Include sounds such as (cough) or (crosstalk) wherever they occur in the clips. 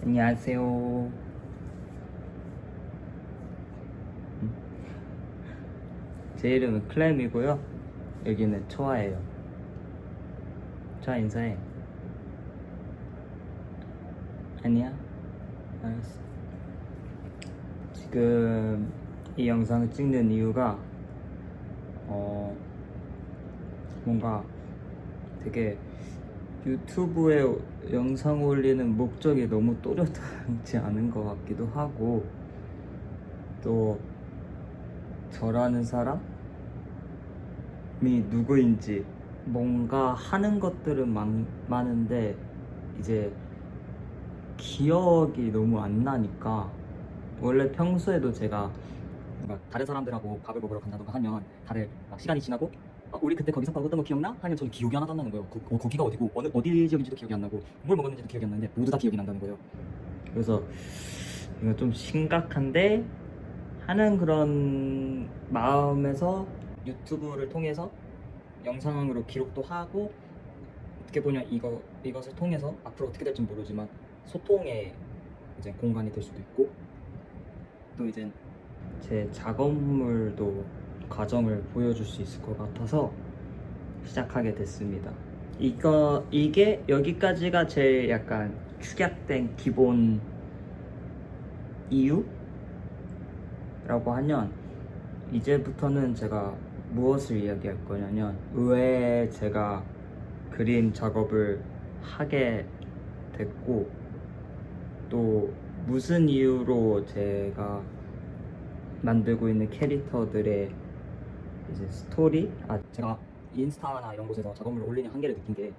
안녕하세요. 음. 제 이름은 클램이고요. 여기는 초아예요. 초아 인사해. 아니야? 알았어. 지금 이 영상을 찍는 이유가 어 뭔가 되게 유튜브에 영상 올리는 목적이 너무 또렷하지 않은 것 같기도 하고 또 저라는 사람이 누구인지 뭔가 하는 것들은 많, 많은데 이제 기억이 너무 안 나니까 원래 평소에도 제가 다른 사람들하고 밥을 먹으러 간다던가 하면 다들 막 시간이 지나고 어, 우리 그때 거기서 먹었던 거 기억나? 하면 저는 기억이 하나도 안 나는 거예요. 그, 어, 거기가 어디고 어느 어디 지역인지도 기억이 안 나고 뭘 먹었는지도 기억이 안 나는데 모두 다 기억이 난다는 거예요. 그래서 이거 좀 심각한데 하는 그런 마음에서 유튜브를 통해서 영상으로 기록도 하고 어떻게 보면 이거 이것을 통해서 앞으로 어떻게 될지 모르지만 소통의 이제 공간이 될 수도 있고 또 이제 제 작업물도 과정을 보여줄 수 있을 것 같아서 시작하게 됐습니다. 이거 이게 여기까지가 제 약간 축약된 기본 이유라고 하면 이제부터는 제가 무엇을 이야기할 거냐면 왜 제가 그림 작업을 하게 됐고 또 무슨 이유로 제가 만들고 있는 캐릭터들의 이제 스토리 아 제가 인스타나 이런 곳에서 작업물을 올리는 한계를 느낀 게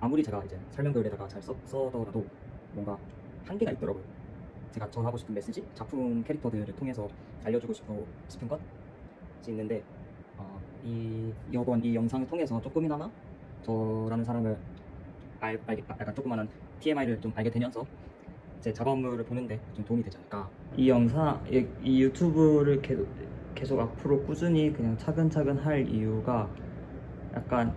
아무리 제가 이제 설명 글에다가 잘 써, 써더라도 뭔가 한계가 있더라고요. 제가 전하고 싶은 메시지, 작품 캐릭터들을 통해서 알려주고 싶어, 싶은 것이 있는데 어, 이 이번 이 영상을 통해서 조금이나마 저라는 사람을 알, 알, 약간 조그마한 TMI를 좀 알게 되면서 제 작업물을 보는데 좀 도움이 되지 않을까. 이 영상, 이, 이 유튜브를 계속, 계속 앞으로 꾸준히 그냥 차근차근 할 이유가 약간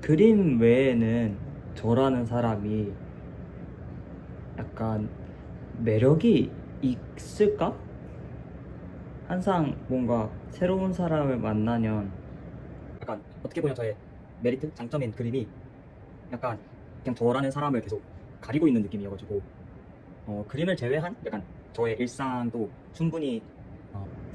그림 외에는 저라는 사람이 약간 매력이 있을까? 항상 뭔가 새로운 사람을 만나면 약간 어떻게 보면 저의 메리트, 장점인 그림이 약간 그냥 저라는 사람을 계속 가리고 있는 느낌이어가지고 어, 그림을 제외한 약간 저의 일상도 충분히 어,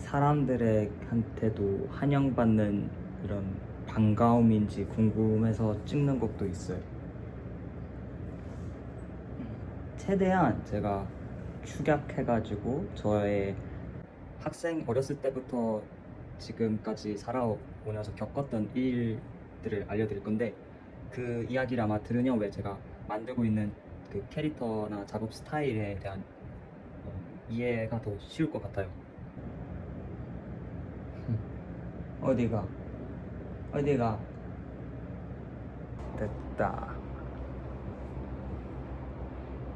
사람들한테도 환영받는 이런 반가움인지 궁금해서 찍는 것도 있어요. 최대한 제가 축약해가지고 저의 학생 어렸을 때부터 지금까지 살아오면서 겪었던 일들을 알려드릴 건데 그 이야기를 아마 들으면 왜 제가 만들고 있는 그 캐릭터나 작업 스타일에 대한 어, 이해가 더 쉬울 것 같아요. 어디가? 어디가? 됐다.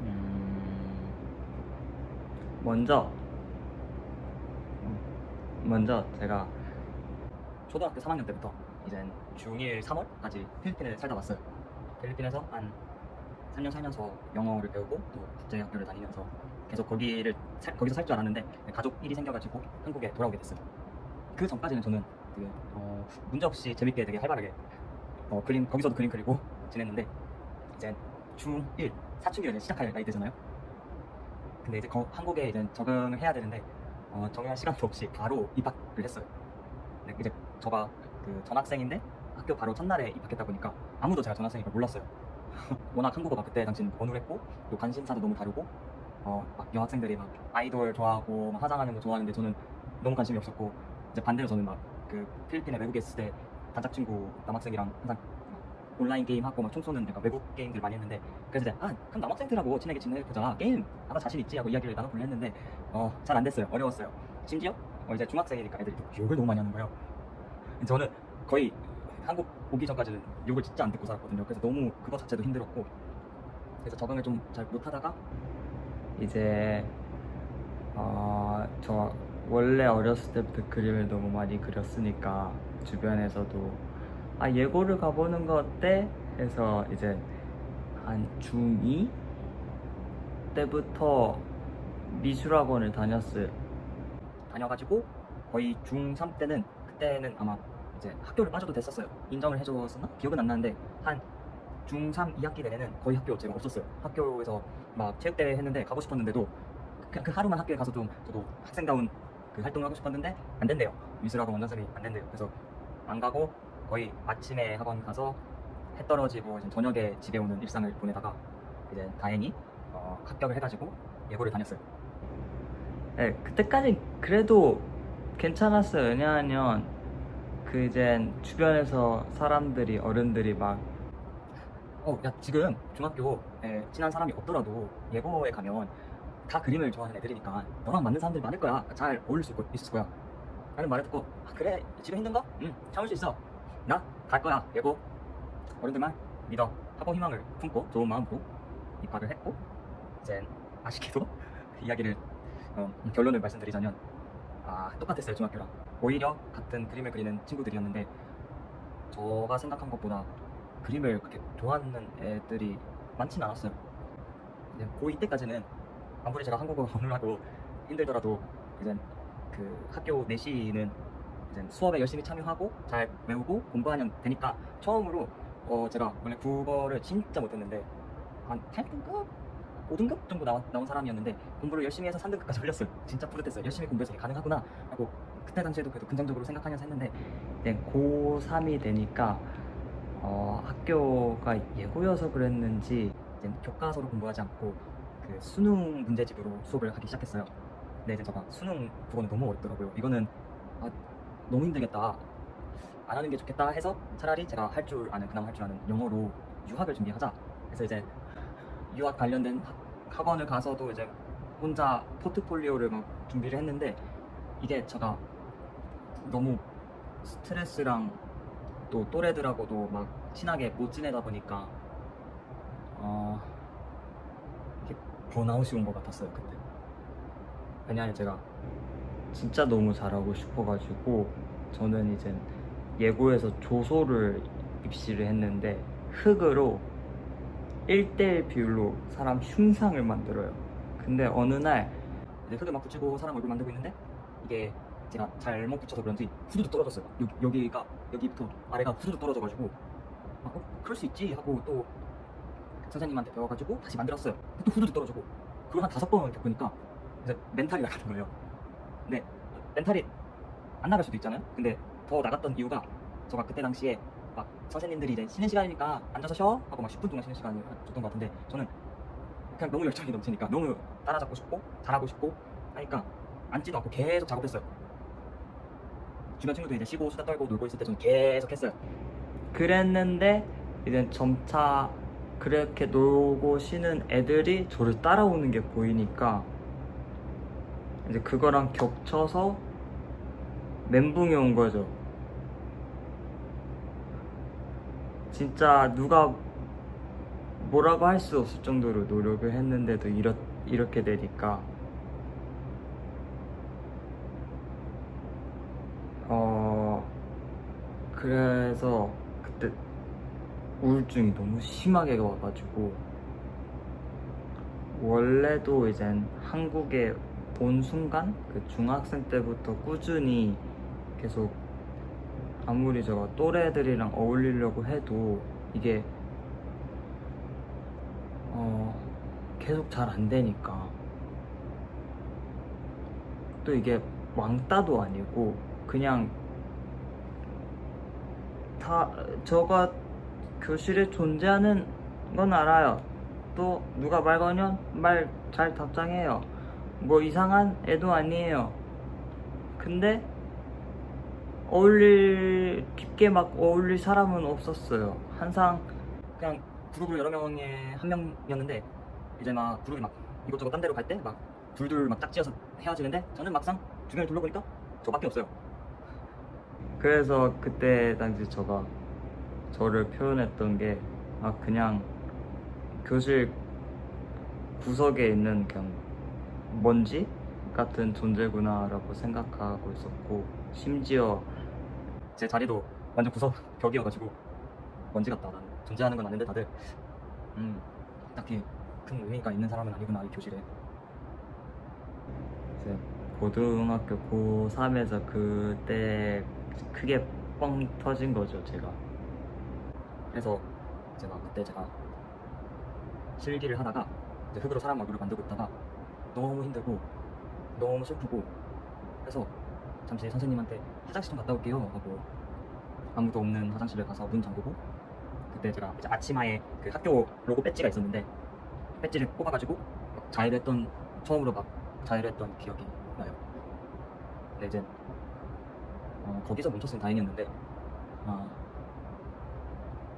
음, 먼저 먼저 제가 초등학교 3학년 때부터 이제 중1 3월까지 필리핀에 살다 왔어요. 필리핀에서 한 3년 살면서 영어를 배우고 또 국제 학교를 다니면서 계속 거기를 살- 거기서 살 줄 알았는데 가족 일이 생겨가지고 한국에 돌아오게 됐어요. 그 전까지는 저는 되게 어, 문제 없이 재밌게 되게 활발하게 어, 그림 거기서도 그림 그리고 지냈는데 이제 중1 사춘기를 이제 시작할 나이 되잖아요. 근데 이제 거- 한국에 이제 적응을 해야 되는데 어, 적응할 시간도 없이 바로 입학을 했어요. 근데 이제 저가 그 전학생인데 학교 바로 첫날에 입학했다 보니까 아무도 제가 전학생인 걸 몰랐어요. (laughs) 워낙 한국어가 그때 당시는 어눌했고 또 관심사도 너무 다르고 어, 막 여학생들이 막 아이돌 좋아하고 막 화장하는 거 좋아하는데 저는 너무 관심이 없었고 이제 반대로 저는 막 그 필리핀에 외국에 있을 때 단짝 친구 남학생이랑 항상 막 온라인 게임 하고 막 총 쏘는 약간 외국 게임들 많이 했는데 그래서 이제 아 그럼 남학생들하고 친하게 지내보자. 게임 나도 자신 있지? 하고 이야기를 나눠보려 했는데 어 잘 안 됐어요. 어려웠어요. 심지어 어, 이제 중학생이니까 애들이 또 욕을 너무 많이 하는 거예요. 저는 거의 한국 오기 전까지는 욕을 진짜 안 듣고 살았거든요. 그래서 너무 그거 자체도 힘들었고 그래서 적응을 좀 잘 못하다가 이제 어, 저 원래 어렸을 때부터 그림을 너무 많이 그렸으니까 주변에서도 아 예고를 가보는 거 어때? 해서 이제 한 중2 때부터 미술학원을 다녔어요. 다녀가지고 거의 중3 때는 그때는 아마 이제 학교를 빠져도 됐었어요. 인정을 해줬었나? 기억은 안 나는데 한 중3 2학기 내내는 거의 학교 제가 없었어요. 학교에서 막 체육대회 했는데 가고 싶었는데도 그냥 그 하루만 학교에 가서 좀 저도 학생다운 그 활동을 하고 싶었는데 안 된대요. 미술학원 원장쌤이 안 된대요. 그래서 안 가고 거의 아침에 학원 가서 해 떨어지고 이제 저녁에 집에 오는 일상을 보내다가 이제 다행히 어, 합격을 해가지고 예고를 다녔어요. 네, 그때까지 그래도 괜찮았어요. 왜냐하면 그 이제 주변에서 사람들이 어른들이 막 어, 야, 지금 중학교에 친한 사람이 없더라도 예고에 가면 다 그림을 좋아하는 애들이니까 너랑 맞는 사람들이 많을 거야. 잘 어울릴 수 있고, 있을 거야. 라는 말을 듣고, 아, 그래, 집에 힘든가? 응, 참을 수 있어. 나 갈 거야, 예고. 어른들만 믿어. 하고 희망을 품고, 좋은 마음으로 입학을 했고, 이제 아쉽게도 (laughs) 이야기를, 어, 결론을 말씀드리자면, 아, 똑같았어요, 중학교랑. 오히려 같은 그림을 그리는 친구들이었는데, 저가 생각한 것보다 그림을 그렇게 좋아하는 애들이 많진 않았어요. 이제 고2 때까지는 아무리 제가 한국어를 하고 힘들더라도 이제 그 학교 내시는 이제 수업에 열심히 참여하고 잘 외우고 공부하면 되니까 처음으로 어 제가 원래 국어를 진짜 못했는데 한 8등급? 5등급 정도 나와, 나온 사람이었는데 공부를 열심히 해서 3등급까지 올렸어요. 진짜 뿌듯했어요. 열심히 공부해서 가능하구나 하고 그때 당시에도 그래도 긍정적으로 생각하면서 했는데 이제 고3이 되니까 어, 학교가 예고여서 그랬는지 이제 교과서로 공부하지 않고 그 수능 문제집으로 수업을 하기 시작했어요. 근데 이제 제가 수능 국어는 너무 어렵더라고요. 이거는 아, 너무 힘들겠다. 안 하는 게 좋겠다 해서 차라리 제가 할 줄 아는 그나마 할 줄 아는 영어로 유학을 준비하자. 그래서 이제 유학 관련된 학- 학원을 가서도 이제 혼자 포트폴리오를 막 준비를 했는데 이게 제가 너무 스트레스랑 또 또래들하고도 막 친하게 못 지내다 보니까 어 번아웃이 온 것 같았어요 그때 왜냐하면 제가 진짜 너무 잘하고 싶어가지고 저는 이제 예고에서 조소를 입시를 했는데 흙으로 1대1 비율로 사람 흉상을 만들어요. 근데 어느 날 흙을 막 붙이고 사람 얼굴 만들고 있는데 이게 제가 잘못 붙여서 그런지 후두둑 떨어졌어요 여기, 여기가 여기부터 아래가 후두둑 떨어져가지고 아, 어, 그럴 수 있지 하고 또 선생님한테 배워가지고 다시 만들었어요 또 후두둑 떨어지고 그걸 한 다섯 번 겪으니까 이제 멘탈이 나가는 거예요 근데 멘탈이 안 나갈 수도 있잖아요 근데 더 나갔던 이유가 제가 그때 당시에 막 선생님들이 이제 쉬는 시간이니까 앉아서 쉬어 하고 막 10분 동안 쉬는 시간을 줬던 것 같은데 저는 그냥 너무 열정이 넘치니까 너무 따라잡고 싶고 잘하고 싶고 하니까 앉지도 않고 계속 작업했어요. 주변 친구들 이제 쉬고 수다 떨고 놀고 있을 때 저는 계속 했어요. 그랬는데 이제 점차 그렇게 놀고 쉬는 애들이 저를 따라오는 게 보이니까 이제 그거랑 겹쳐서 멘붕이 온 거죠. 진짜 누가 뭐라고 할 수 없을 정도로 노력을 했는데도 이렇, 이렇게 되니까 어 그래서 우울증이 너무 심하게 와가지고 원래도 이젠 한국에 온 순간 그 중학생 때부터 꾸준히 계속 아무리 제가 또래들이랑 어울리려고 해도 이게 어 계속 잘 안 되니까 또 이게 왕따도 아니고 그냥 다 저가 교실에 존재하는 건 알아요. 또 누가 말 거면 말 잘 답장해요. 뭐 이상한 애도 아니에요. 근데 어울릴 깊게 막 어울릴 사람은 없었어요. 항상 그냥 그룹으로 여러 명의 한 명이었는데 이제 막 그룹이 막 이것저것 딴 데로 갈 때 막 둘둘 막 짝지어서 헤어지는데 저는 막상 주변을 둘러보니까 저밖에 없어요. 그래서 그때 당시 저가 저를 표현했던 게 아 그냥 교실 구석에 있는 그냥 먼지 같은 존재구나라고 생각하고 있었고 심지어 제 자리도 완전 구석 벽이어가지고 먼지 같다. 난 존재하는 건 아닌데 다들 음 딱히 큰 의미가 있는 사람은 아니구나 이 교실에 이제 고등학교 고3에서 그때 크게 뻥 터진 거죠 제가 그래서 이제 막 그때 제가 실기를 하다가 이제 흙으로 사람 얼굴을 만들고 있다가 너무 힘들고 너무 슬프고 그래서 잠시 선생님한테 화장실 좀 갔다 올게요 하고 아무도 없는 화장실에 가서 문 잠그고 그때 제가 이제 아치마에 그 학교 로고 배지가 있었는데 배지를 뽑아가지고 막 자해를 했던 처음으로 막 자해를 했던 기억이 나요. 근데 이제 어, 거기서 멈췄으면 다행이었는데 어,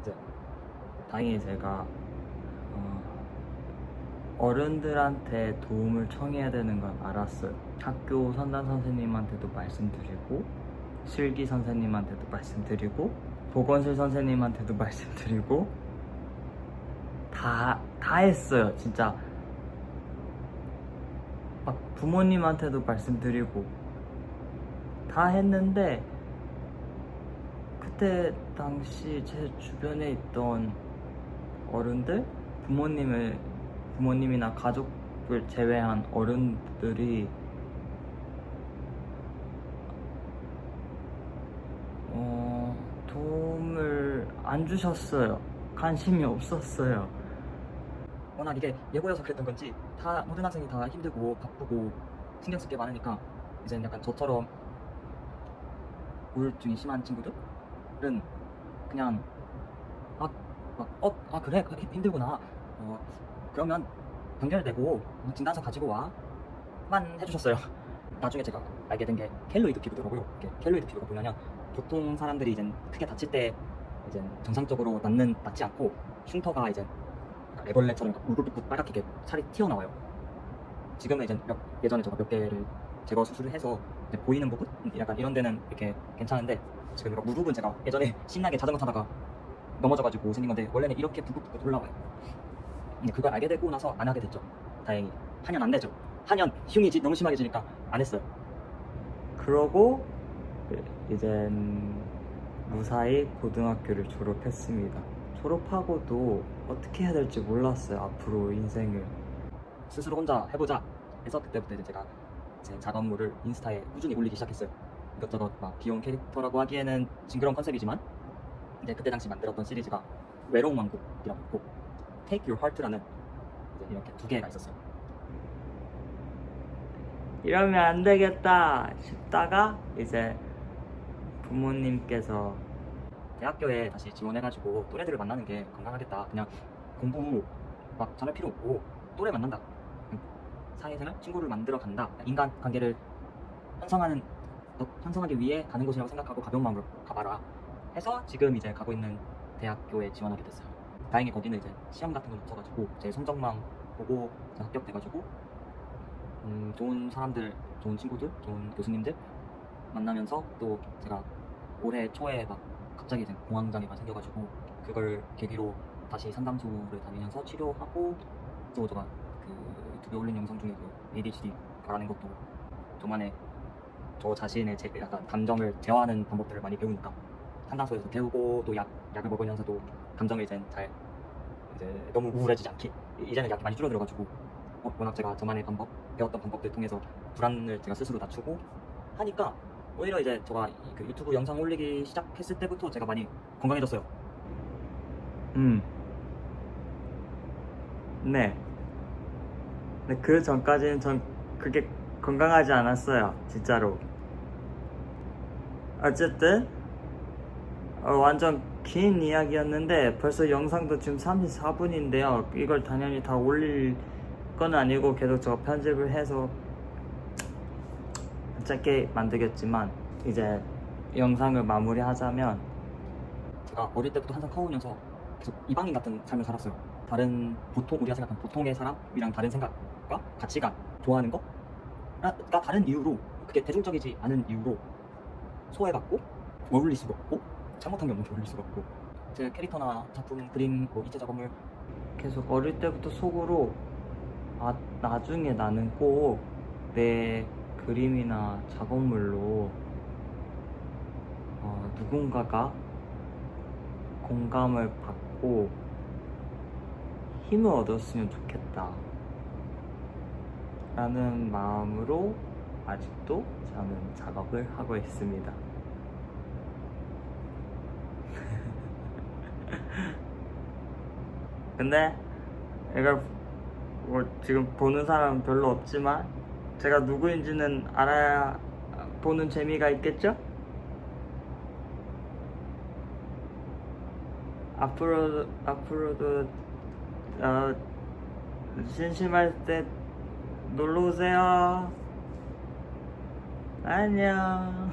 이제 다행히 제가 어, 어른들한테 도움을 청해야 되는 건 알았어요. 학교 선단 선생님한테도 말씀드리고 실기 선생님한테도 말씀드리고 보건실 선생님한테도 (laughs) 말씀드리고 다 다 했어요. 진짜 막 부모님한테도 말씀드리고 다 했는데 그때 당시 제 주변에 있던 어른들 부모님을 부모님이나 가족을 제외한 어른들이 어, 도움을 안 주셨어요. 관심이 없었어요. 워낙 이게 예고여서 그랬던 건지 다 모든 학생이 다 힘들고 바쁘고 신경 쓸 게 많으니까 이제 약간 저처럼 우울증이 심한 친구들은 그냥 아 막 어 아 그래 그 힘- 힘들구나 어 그러면 연결되고 어, 진단서 가지고 와만 해주셨어요. (laughs) 나중에 제가 알게 된 게 켈로이드 피부더라고요. 켈로이드 피부가 뭐냐면 보통 사람들이 이제 크게 다칠 때 이제 정상적으로 낫는 낫지 않고 흉터가 이제 애벌레처럼 울긋불긋 빨갛게 살이 튀어나와요. 지금은 이제 몇, 예전에 제가 몇 개를 제거 수술을 해서 보이는 부분 약간 이런 데는 이렇게 괜찮은데 지금 이거 무릎은 제가 예전에 신나게 자전거 타다가 넘어져가지고 생긴 건데 원래는 이렇게 부글부글 올라와요. 근데 그걸 알게 되고 나서 안 하게 됐죠. 다행히 한년 안 되죠. 한년 흉이 너무 심하게 지니까 안 했어요. 그러고 이젠 무사히 고등학교를 졸업했습니다. 졸업하고도 어떻게 해야 될지 몰랐어요. 앞으로 인생을. 스스로 혼자 해보자 해서 그때부터 이제 제가 제 작업물을 인스타에 꾸준히 올리기 시작했어요. 이것저것 막 귀여운 캐릭터라고 하기에는 징그러운 컨셉이지만 이제 그때 당시 만들었던 시리즈가 외로운 왕국이라고 있고 Take Your Heart라는 이제 이렇게 두 개가 있었어요. 이러면 안 되겠다 싶다가 이제 부모님께서 대학교에 다시 지원해가지고 또래들을 만나는 게 건강하겠다. 그냥 공부 막 잘할 필요 없고 또래 만난다. 응. 사회생활 친구를 만들어 간다. 인간 관계를 형성하는 어, 형성하기 위해 가는 곳이라고 생각하고 가벼운 마음으로 가봐라. 해서 지금 이제 가고 있는 대학교에 지원하게 됐어요. 다행히 거기는 이제 시험 같은 걸 없어가지고 제 성적만 보고 합격돼가지고 음, 좋은 사람들, 좋은 친구들, 좋은 교수님들 만나면서 또 제가 올해 초에 막 갑자기 이제 공황장애가 생겨가지고 그걸 계기로 다시 상담소를 다니면서 치료하고 또 제가 그 유튜브에 올린 영상 중에 그 ADHD 가라는 것도 저만의 저 자신의 제 약간 감정을 제어하는 방법들을 많이 배우니까 상담소에서 배우고 또 약, 약을 먹으면서도 감정을 이제 잘 이제 너무 우울해지지 않게 이제는 약이 많이 줄어들어가지고 어, 워낙 제가 저만의 방법 배웠던 방법들 통해서 불안을 제가 스스로 낮추고 하니까 오히려 이제 제가 이그 유튜브 영상 올리기 시작했을 때부터 제가 많이 건강해졌어요. 음. 네. 근데 그 전까지는 전 그게 건강하지 않았어요. 진짜로. 어쨌든 어, 완전 긴 이야기였는데 벌써 영상도 지금 34분인데요. 이걸 당연히 다 올릴 건 아니고 계속 저 편집을 해서 짧게 만들겠지만 이제 영상을 마무리하자면 제가 어릴 때부터 항상 커오면서 계속 이방인 같은 삶을 살았어요. 다른 보통 우리가 생각하는 보통의 사람이랑 다른 생각과 가치관, 좋아하는 거 가 다른 이유로 그게 대중적이지 않은 이유로 소외받고 어울릴 수가 없고 잘못한 게 없는 게 어울릴 수가 없고 제 캐릭터나 작품, 그림, 뭐 이체 작업물 계속 어릴 때부터 속으로 아 나중에 나는 꼭 내 그림이나 작업물로 어, 누군가가 공감을 받고 힘을 얻었으면 좋겠다. 라는 마음으로 아직도 저는 작업을 하고 있습니다. (laughs) 근데 이걸 뭐 지금 보는 사람은 별로 없지만 제가 누구인지는 알아야 보는 재미가 있겠죠? 앞으로 앞으로도 어, 심심할 때 놀러 오세요. 안녕.